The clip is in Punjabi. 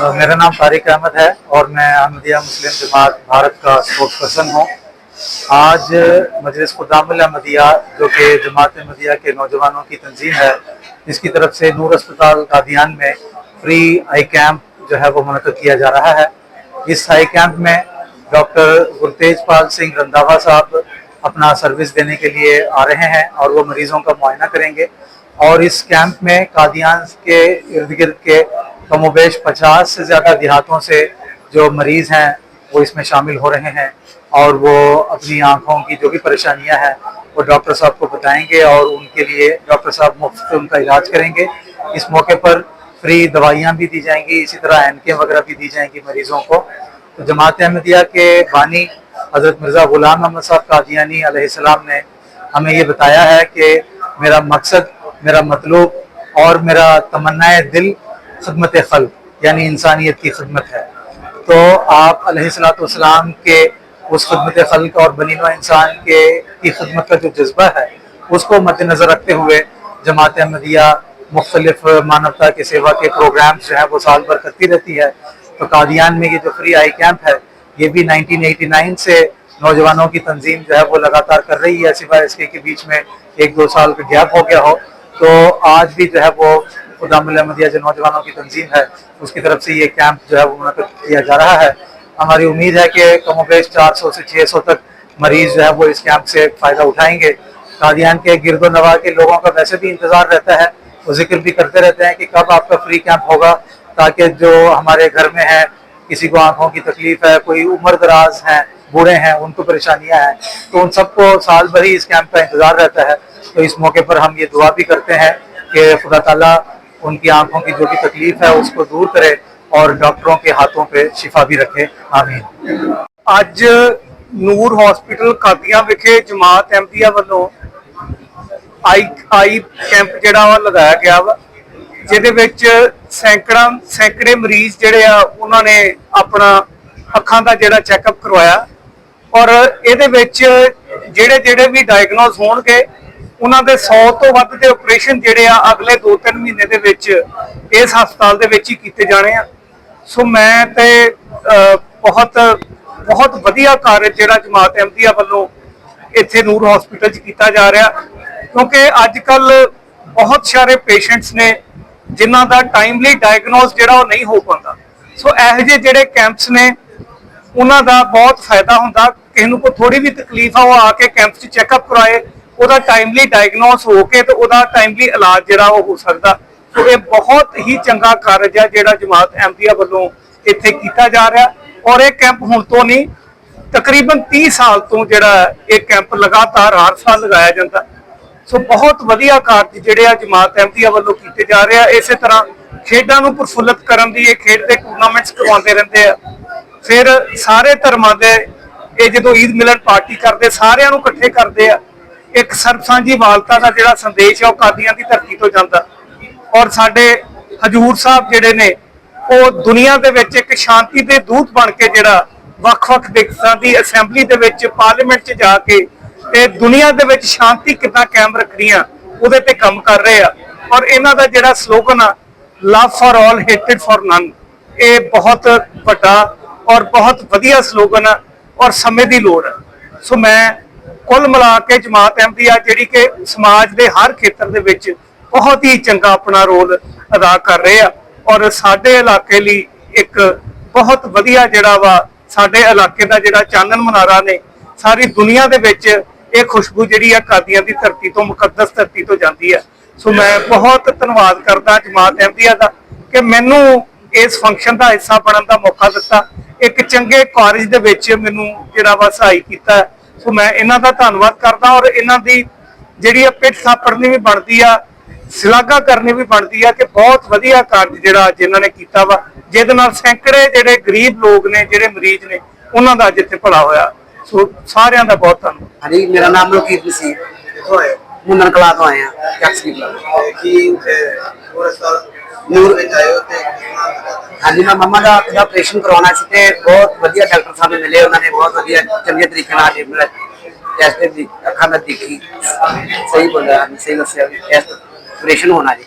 میرا نام طارق احمد ہے اور میں احمدیہ مسلم جماعت بھارت کا سپورٹ پرسن ہوں۔ آج مجلس قدام الحمدیہ جو کہ جماعت احمدیہ کے نوجوانوں کی تنظیم ہے، اس کی طرف سے نور اسپتال قادیان میں فری آئی کیمپ جو ہے وہ منعقد کیا جا رہا ہے۔ اس آئی کیمپ میں ڈاکٹر گرتیج پال سنگھ رنداوا صاحب اپنا سروس دینے کے لیے آ رہے ہیں اور وہ مریضوں کا معائنہ کریں گے۔ اور اس کیمپ میں قادیان کے ارد گرد کے کم و بیش پچاس سے زیادہ دیہاتوں سے جو مریض ہیں، وہ اس میں شامل ہو رہے ہیں اور وہ اپنی آنکھوں کی جو بھی پریشانیاں ہیں، وہ ڈاکٹر صاحب کو بتائیں گے اور ان کے لیے ڈاکٹر صاحب مفت ان کا علاج کریں گے۔ اس موقع پر فری دوائیاں بھی دی جائیں گی، اسی طرح اینکیں وغیرہ بھی دی جائیں گی مریضوں کو۔ تو جماعت احمدیہ کے بانی حضرت مرزا غلام احمد صاحب قادیانی علیہ السلام نے ہمیں یہ بتایا ہے کہ میرا مقصد، میرا مطلوب اور میرا تمنا دل خدمت خلق یعنی انسانیت کی خدمت ہے۔ تو آپ علیہ السلام والسلام کے اس خدمت خلق اور بنین و انسان کے کی خدمت کا جو جذبہ ہے، اس کو مد نظر رکھتے ہوئے جماعت احمدیہ مختلف مانوتا کے سیوا کے پروگرامز جو ہیں وہ سال بھر کرتی رہتی ہے۔ تو قادیان میں یہ جو فری آئی کیمپ ہے، یہ بھی 1989 سے نوجوانوں کی تنظیم جو ہے وہ لگاتار کر رہی ہے، سوائے اس کے بیچ میں ایک دو سال کا گیپ ہو گیا ہو۔ تو آج بھی جو ہے وہ خدام الحمدیہ جو نوجوانوں کی تنظیم ہے، اس کی طرف سے یہ کیمپ جو ہے وہ منعقد کیا جا رہا ہے۔ ہماری امید ہے کہ کم و بیش چار سو سے چھ سو تک مریض جو ہے وہ اس کیمپ سے فائدہ اٹھائیں گے۔ قادیان کے گرد و نواح کے لوگوں کا ویسے بھی انتظار رہتا ہے۔ وہ ذکر بھی کرتے رہتے ہیں کہ کب آپ کا فری کیمپ ہوگا تاکہ جو ہمارے گھر میں ہیں، کسی کو آنکھوں کی تکلیف ہے، کوئی عمر دراز ہیں، بوڑھے ہیں، ان کو پریشانیاں ہیں، تو ان سب کو سال بھر ہی اس کیمپ کا انتظار رہتا ہے۔ تو اس موقع پر ہم یہ دعا بھی کرتے ہیں کہ خدا تعالیٰ उनकी आंखों की जो भी तकलीफ है उसको दूर करे और डॉक्टरों के हाथों पे शिफा भी रखे आमीन ਅੱਜ ਨੂਰ ਹਸਪੀਟਲ ਕਾਦੀਆਂ ਵਿਖੇ ਜਮਾਤ ਐਮਪੀਆ ਵੱਲੋਂ ਆਈ ਆਈ ਕੈਂਪ ਜਿਹੜਾ ਵਾ ਲਗਾਇਆ ਗਿਆ ਵਾ ਜਿਹਦੇ ਵਿੱਚ ਸੈਂਕੜਾ ਸੈਂਕੜੇ ਮਰੀਜ਼ ਜਿਹੜੇ ਆ ਉਹਨਾਂ ਨੇ ਆਪਣਾ ਅੱਖਾਂ ਦਾ ਜਿਹੜਾ ਚੈੱਕਅਪ ਕਰਵਾਇਆ ਔਰ ਇਹਦੇ ਵਿੱਚ ਜਿਹੜੇ ਜਿਹੜੇ ਵੀ ਡਾਇਗਨੋਸ ਹੋਣਗੇ ਉਹਨਾਂ ਦੇ 100 ਤੋਂ ਵੱਧ ਦੇ ਆਪਰੇਸ਼ਨ ਜਿਹੜੇ ਆ ਅਗਲੇ 2-3 ਮਹੀਨੇ ਦੇ ਵਿੱਚ ਇਸ ਹਸਪਤਾਲ ਦੇ ਵਿੱਚ ਹੀ ਕੀਤੇ ਜਾਣੇ ਆ। ਸੋ ਮੈਂ ਤੇ ਬਹੁਤ ਬਹੁਤ ਵਧੀਆ ਕਾਰਜ ਜਿਹੜਾ ਜਮਾਤ ਅਹਿਮਦੀਆ ਵੱਲੋਂ ਇੱਥੇ ਨੂਰ ਹਸਪੀਟਲ 'ਚ ਕੀਤਾ ਜਾ ਰਿਹਾ। ਕਿਉਂਕਿ ਅੱਜ ਕੱਲ ਬਹੁਤ ਸਾਰੇ ਪੇਸ਼ੈਂਟਸ ਨੇ ਜਿਨ੍ਹਾਂ ਦਾ ਟਾਈਮਲੀ ਡਾਇਗਨੋਸ ਜਿਹੜਾ ਉਹ ਨਹੀਂ ਹੋ ਪਾਉਂਦਾ। ਸੋ ਇਹੋ ਜਿਹੇ ਜਿਹੜੇ ਕੈਂਪਸ ਨੇ, ਉਹਨਾਂ ਦਾ ਬਹੁਤ ਫਾਇਦਾ ਹੁੰਦਾ। ਕਿਸੇ ਨੂੰ ਕੋਈ ਥੋੜੀ ਵੀ ਤਕਲੀਫ ਆ, ਉਹ ਆ ਕੇ ਕੈਂਪ 'ਚ ਚੈੱਕਅਪ ਕਰਾਏ ਉਹਦਾ ਟਾਈਮਲੀ ਡਾਇਗਨੋਸ ਹੋ ਕੇ ਤੇ ਉਹਦਾ ਟਾਈਮਲੀ ਇਲਾਜ ਜਿਹੜਾ ਉਹ ਹੋ ਸਕਦਾ। ਸੋ ਇਹ ਬਹੁਤ ਹੀ ਚੰਗਾ ਕਾਰਜ ਹੈ ਜਿਹੜਾ ਜਮਾਤ ਅਹਿਮਦੀਆ ਵੱਲੋਂ ਇੱਥੇ ਕੀਤਾ ਜਾ ਰਿਹਾ। ਔਰ ਇਹ ਕੈਂਪ ਹੁਣ ਤੋਂ ਨਹੀਂ, ਤਕਰੀਬਨ 30 ਸਾਲ ਤੋਂ ਜਿਹੜਾ ਇਹ ਕੈਂਪ ਲਗਾਤਾਰ ਹਰ ਸਾਲ ਲਗਾਇਆ ਜਾਂਦਾ। ਸੋ ਬਹੁਤ ਵਧੀਆ ਕਾਰਜ ਜਿਹੜੇ ਆ ਜਮਾਤ ਅਹਿਮਦੀਆ ਵੱਲੋਂ ਕੀਤੇ ਜਾ ਰਹੇ ਆ। ਇਸੇ ਤਰ੍ਹਾਂ ਖੇਡਾਂ ਨੂੰ ਪ੍ਰਫੁੱਲਤ ਕਰਨ ਦੀ ਇਹ ਖੇਡ ਦੇ ਟੂਰਨਾਮੈਂਟਸ ਕਰਵਾਉਂਦੇ ਰਹਿੰਦੇ ਆ। ਫਿਰ ਸਾਰੇ ਧਰਮਾਂ ਦੇ ਇਹ ਜਦੋਂ ਈਦ ਮਿਲਨ ਪਾਰਟੀ ਕਰਦੇ, ਸਾਰਿਆਂ ਨੂੰ ਇਕੱਠੇ ਕਰਦੇ ਆ। ਇੱਕ ਸਰਬਸਾਂਝੀ ਵਾਲਤਾ ਦਾ ਜਿਹੜਾ ਸੰਦੇਸ਼ ਆ, ਉਹ ਕਾਦੀਆਂ ਦੀ ਧਰਤੀ ਤੋਂ ਜਾਂਦਾ। ਔਰ ਸਾਡੇ ਹਜੂਰ ਸਾਹਿਬ ਜਿਹੜੇ ਨੇ, ਉਹ ਦੁਨੀਆ ਦੇ ਵਿੱਚ ਇੱਕ ਸ਼ਾਂਤੀ ਦੇ ਦੂਤ ਬਣ ਕੇ ਜਿਹੜਾ ਵੱਖ-ਵੱਖ ਦੇਸ਼ਾਂ ਦੀ ਅਸੈਂਬਲੀ ਦੇ ਵਿੱਚ ਪਾਰਲੀਮੈਂਟ 'ਚ ਜਾ ਕੇ ਤੇ ਦੁਨੀਆ ਦੇ ਵਿੱਚ ਸ਼ਾਂਤੀ ਕਿੱਦਾਂ ਕਾਇਮ ਰੱਖਣੀ ਆ ਉਹਦੇ ਤੇ ਕੰਮ ਕਰ ਰਹੇ ਆ। ਔਰ ਇਹਨਾਂ ਦਾ ਜਿਹੜਾ ਸਲੋਗਨ ਆ ਲਵ ਫॉर ਆਲ ਹੇਟਡ ਫॉर ਨਨ ਇਹ ਬਹੁਤ ਵੱਡਾ ਔਰ ਬਹੁਤ ਵਧੀਆ ਸਲੋਗਨ ਆ ਔਰ ਸਮੇਂ ਦੀ ਲੋੜ ਹੈ ਸੋ ਮੈਂ ਕੁੱਲ ਮਿਲਾ ਕੇ ਜਮਾਤ ਅਹਿਮਦੀਆ ਜਿਹੜੀ ਕਿ ਸਮਾਜ ਦੇ ਹਰ ਖੇਤਰ ਦੇ ਵਿੱਚ ਬਹੁਤ ਹੀ ਚੰਗਾ ਆਪਣਾ ਰੋਲ ਅਦਾ ਕਰ ਰਹੇ ਆ। ਔਰ ਸਾਡੇ ਇਲਾਕੇ ਲਈ ਇੱਕ ਬਹੁਤ ਵਧੀਆ ਜਿਹੜਾ ਵਾ, ਸਾਡੇ ਇਲਾਕੇ ਦਾ ਜਿਹੜਾ ਚਾਨਣ ਮਨਾਰਾ ਨੇ, ਸਾਰੀ ਦੁਨੀਆ ਦੇ ਵਿੱਚ ਇਹ ਖੁਸ਼ਬੂ ਜਿਹੜੀ ਆ ਕਾਦੀਆਂ ਦੀ ਧਰਤੀ ਤੋਂ, ਮੁਕੱਦਸ ਧਰਤੀ ਤੋਂ ਜਾਂਦੀ ਹੈ ਸੋ ਮੈਂ ਬਹੁਤ ਧੰਨਵਾਦ ਕਰਦਾ ਜਮਾਤ ਅਹਿਮਦੀਆ ਦਾ ਕਿ ਮੈਨੂੰ ਇਸ ਫੰਕਸ਼ਨ ਦਾ ਹਿੱਸਾ ਬਣਨ ਦਾ ਮੌਕਾ ਦਿੱਤਾ। ਇੱਕ ਚੰਗੇ ਕਾਰਜ ਦੇ ਵਿੱਚ ਮੈਨੂੰ ਜਿਹੜਾ ਵਾ ਸਹਾਈ ਕੀਤਾ। ਸੋ ਮੈਂ ਇਹਨਾਂ ਦਾ ਧੰਨਵਾਦ ਕਰਦਾ ਔਰ ਇਹਨਾਂ ਦੀ ਜਿਹੜੀ ਆ ਪਿੱਠ ਥਾਪੜਨੀ ਵੀ ਬਣਦੀ ਆ ਸ਼ਲਾਘਾ ਕਰਨੀ ਵੀ ਬਣਦੀ ਆ ਕਿ ਬਹੁਤ ਵਧੀਆ ਕਾਰਜ ਜਿਹੜਾ ਅੱਜ ਇਹਨਾਂ ਨੇ ਕੀਤਾ ਵਾ ਜਿਹਦੇ ਨਾਲ ਸੈਂਕੜੇ ਜਿਹੜੇ ਗਰੀਬ ਲੋਕ ਨੇ ਜਿਹੜੇ ਮਰੀਜ਼ ਨੇ ਉਹਨਾਂ ਦਾ ਅੱਜ ਇੱਥੇ ਭਲਾ ਹੋਇਆ। ਸੋ ਸਾਰਿਆਂ ਦਾ ਬਹੁਤ ਧੰਨਵਾਦ। ਹਾਂਜੀ ਮੇਰਾ ਨਾਮ ਲੋਕੀਤ ਕਿੱਥੋਂ ਆਏ ਮੁੰਨਨ ਕਲਾ ਤੋਂ ਆਏ ਆ ਕਲਾ ਤੇ। ਕੀ ਪੂਰੇ ਸਾਲ ਨੂਰ ਵਿੱਚ ਆਏ ਤੇ ਹਾਂਜੀ, ਮੈਂ ਮੰਮਾ ਦਾ ਅੱਖ ਆਪਰੇਸ਼ਨ ਕਰਵਾਉਣਾ ਸੀ ਤੇ ਬਹੁਤ ਵਧੀਆ ਡਾਕਟਰ ਸਾਹਿਬ ਨੂੰ ਮਿਲੇ, ਉਹਨਾਂ ਨੇ ਬਹੁਤ ਵਧੀਆ ਚੰਗੇ ਤਰੀਕੇ ਨਾਲ ਜੀ ਟੈਸਟ ਦੀ ਅੱਖਾਂ ਦਾ ਦੇਖੀ। ਸਹੀ ਬੰਦਾ ਸਹੀ ਦੱਸਿਆ ਟੈਸਟ ਆਪਰੇਸ਼ਨ ਹੋਣਾ ਜੀ।